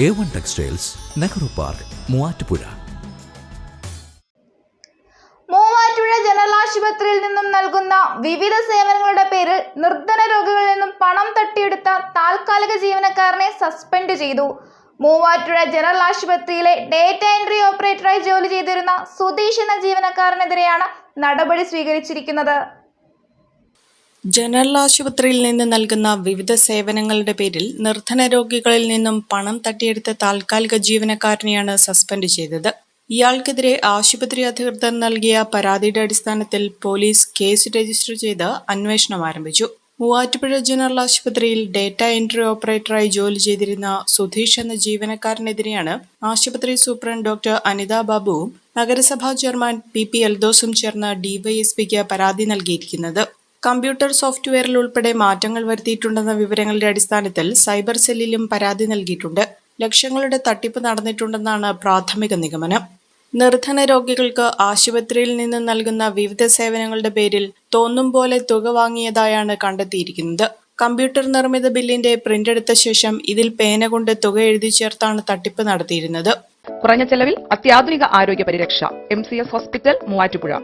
A one textiles Nehru park Muvattupuzha Muvattupuzha general ആശുപത്രിയിൽ നിന്നും നൽകുന്ന വിവിധ സേവനങ്ങളുടെ പേരിൽ നിർധന രോഗികളിൽ നിന്നും പണം തട്ടിയെടുത്ത താൽക്കാലിക ജീവനക്കാരനെ സസ്പെൻഡ് ചെയ്തു. മൂവാറ്റുപുഴ ജനറൽ ആശുപത്രിയിലെ ഡേറ്റ എൻട്രി ഓപ്പറേറ്ററായി ജോലി ചെയ്തിരുന്ന സുധീഷ് എന്ന ജീവനക്കാരനെതിരെയാണ് നടപടി സ്വീകരിച്ചിരിക്കുന്നത്. ജനറൽ ആശുപത്രിയിൽ നിന്ന് നൽകുന്ന വിവിധ സേവനങ്ങളുടെ പേരിൽ നിർധന രോഗികളിൽ നിന്നും പണം തട്ടിയെടുത്ത താൽക്കാലിക ജീവനക്കാരനെയാണ് സസ്പെൻഡ് ചെയ്തത്. ഇയാൾക്കെതിരെ ആശുപത്രി അധികൃതർ നൽകിയ പരാതിയുടെ അടിസ്ഥാനത്തിൽ പോലീസ് കേസ് രജിസ്റ്റർ ചെയ്ത് അന്വേഷണം ആരംഭിച്ചു. മൂവാറ്റുപുഴ ജനറൽ ആശുപത്രിയിൽ ഡേറ്റ എൻട്രി ഓപ്പറേറ്ററായി ജോലി ചെയ്തിരുന്ന സുധീഷ് എന്ന ജീവനക്കാരനെതിരെയാണ് ആശുപത്രി സൂപ്രണ്ട് ഡോക്ടർ അനിത ബാബുവും നഗരസഭാ ചെയർമാൻ പി പി എൽദോസും ചേർന്ന് ഡിവൈഎസ്പിക്ക് പരാതി നൽകിയിരിക്കുന്നത്. കമ്പ്യൂട്ടർ സോഫ്റ്റ്വെയറിൽ ഉൾപ്പെടെ മാറ്റങ്ങൾ വരുത്തിയിട്ടുണ്ടെന്ന വിവരങ്ങളുടെ അടിസ്ഥാനത്തിൽ സൈബർ സെല്ലിലും പരാതി നൽകിയിട്ടുണ്ട്. ലക്ഷങ്ങളുടെ തട്ടിപ്പ് നടന്നിട്ടുണ്ടെന്നാണ് പ്രാഥമിക നിഗമനം. നിർധന രോഗികൾക്ക് ആശുപത്രിയിൽ നിന്ന് നൽകുന്ന വിവിധ സേവനങ്ങളുടെ പേരിൽ തോന്നും പോലെ തുക വാങ്ങിയതായാണ് കണ്ടെത്തിയിരിക്കുന്നത്. കമ്പ്യൂട്ടർ നിർമ്മിത ബില്ലിന്റെ പ്രിന്റ് എടുത്ത ശേഷം ഇതിൽ പേന കൊണ്ട് തുക എഴുതി ചേർത്താണ് തട്ടിപ്പ് നടത്തിയിരുന്നത്. കുറഞ്ഞ ചെലവിൽ അത്യാധുനിക ആരോഗ്യ പരിരക്ഷ എം ഹോസ്പിറ്റൽ മൂവാറ്റുപുഴ.